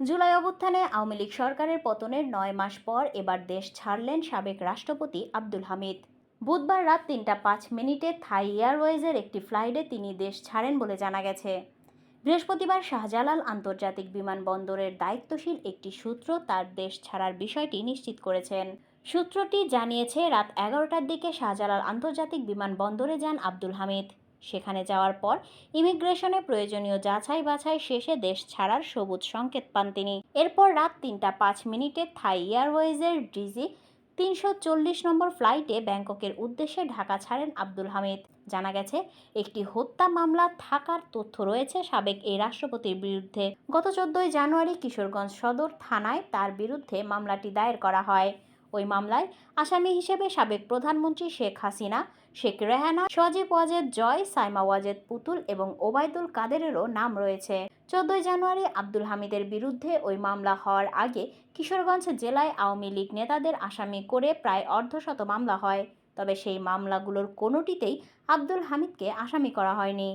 জুলাই অভ্যুত্থানে আওয়ামী লীগ সরকারের পতনের নয় মাস পর এবার দেশ ছাড়লেন সাবেক রাষ্ট্রপতি আব্দুল হামিদ। বুধবার রাত তিনটা পাঁচ মিনিটে থাই এয়ারওয়েজের একটি ফ্লাইটে তিনি দেশ ছাড়েন বলে জানা গেছে। বৃহস্পতিবার শাহজালাল আন্তর্জাতিক বিমানবন্দরের দায়িত্বশীল একটি সূত্র তার দেশ ছাড়ার বিষয়টি নিশ্চিত করেছেন। সূত্রটি জানিয়েছে, রাত এগারোটার দিকে শাহজালাল আন্তর্জাতিক বিমানবন্দরে যান আব্দুল হামিদ। সেখানে যাওয়ার পর ইমিগ্রেশনে প্রয়োজনীয় যাচাই বাছাই শেষে দেশ ছাড়ার সবুজ সংকেত পান তিনি। এরপর রাত তিনটা পাঁচ মিনিটে থাই এয়ারওয়েজের ডিজি তিনশো চল্লিশ নম্বর ফ্লাইটে ব্যাংককের উদ্দেশ্যে ঢাকা ছাড়েন আব্দুল হামিদ। জানা গেছে, একটি হত্যা মামলা থাকার তথ্য রয়েছে সাবেক এই রাষ্ট্রপতির বিরুদ্ধে। গত চোদ্দই জানুয়ারি কিশোরগঞ্জ সদর থানায় তার বিরুদ্ধে মামলাটি দায়ের করা হয়। ওই মামলায় আসামি হিসেবে সাবেক প্রধানমন্ত্রী শেখ হাসিনা, শেখ রেহানা, সজীব ওয়াজেদ জয়, সাইমা ওয়াজেদ পুতুল এবং ওবায়দুল কাদেরেরও নাম রয়েছে। চোদ্দই জানুয়ারি আব্দুল হামিদের বিরুদ্ধে ওই মামলা হওয়ার আগে কিশোরগঞ্জ জেলায় আওয়ামী লীগ নেতাদের আসামি করে প্রায় অর্ধশত মামলা হয়। তবে সেই মামলাগুলোর কোনোটিতেই আব্দুল হামিদকে আসামি করা হয়নি।